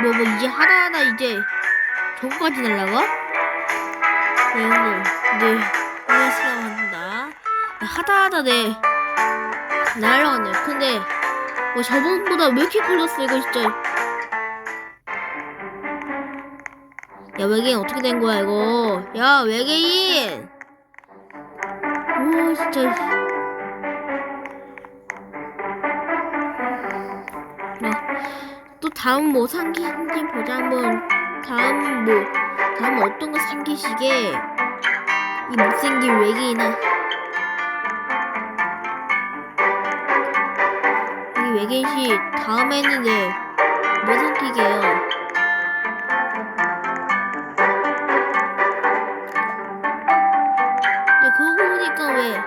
뭐, 뭐, 이제 하다하다 이제 저거까지 날라가? 네, 형들. 네, 안녕하세요. 합니다. 네, 하다하다 네. 날라갔네. 근데, 뭐, 저번보다 왜 이렇게 걸렸어, 이거 진짜. 야, 외계인 어떻게 된 거야, 이거? 야, 외계인! 우와, 진짜. 다음 뭐 상기인지 보자 한번 다음 뭐 다음 어떤 거 상기시게 이 못생긴 외계인아 이 외계인씨 다음에는 네뭐 상기게요 근데 그러고 보니까 왜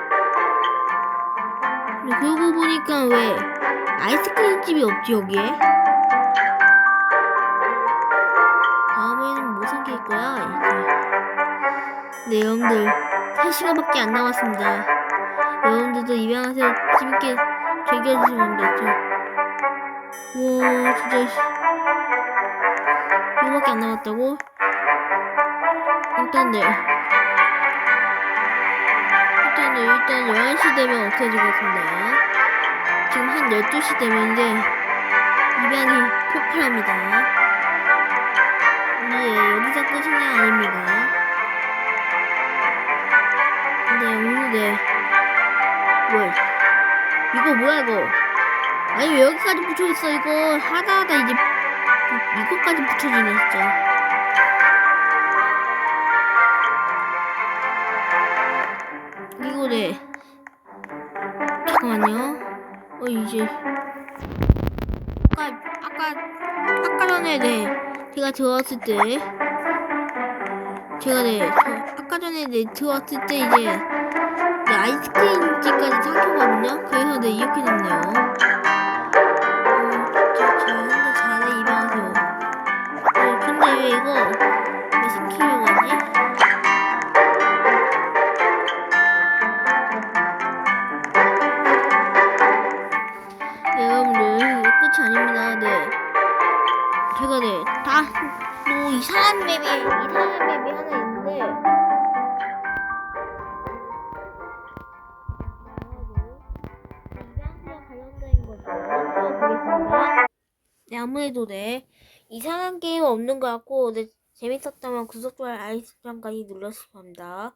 근데 그러고 보니까 왜 아이스크림 집이 없지 여기에? 네 여러분들 3시간밖에 안 남았습니다 여러분들도 입양하세요 재밌게 즐겨주시면 되죠 와 진짜 씨. 이거밖에 안 남았다고? 일단 네 일단 네 일단 11시 되면 없어지겠습니다 지금 한 12시 되면 이제 입양이 폭발합니다 네, 여기서 끝이 아닙니다. 근데 오늘 네. 뭐야? 이거 뭐야 이거? 아니 왜 여기까지 붙여있어 이거 하다 하다 이제 이- 이거까지 붙여지네 진짜. 이거 네. 잠깐만요. 어 이제 아까 아까 아까 전에 네 제가 들어왔을 때 제가 네저 아까 전에 네 들어왔을 때 이제 네, 아이스크림집까지 삼켰거든요. 그래서 네 이렇게 됐네요. 어저 현대 잘해 입양하세요. 어 근데 왜 이거 왜 시키려고 하지? 네, 여러분들 끝이 아닙니다. 네. 제가 네, 다, 뭐, 이상한 맵이, 이상한 맵이 하나 있는데. 네, 아무래도 네, 이상한 게임 없는 것 같고, 네, 재밌었다면 구독, 좋아요, 알림 설정까지 눌러주시기 바랍니다.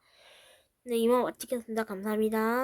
네, 이만 마치겠습니다. 감사합니다.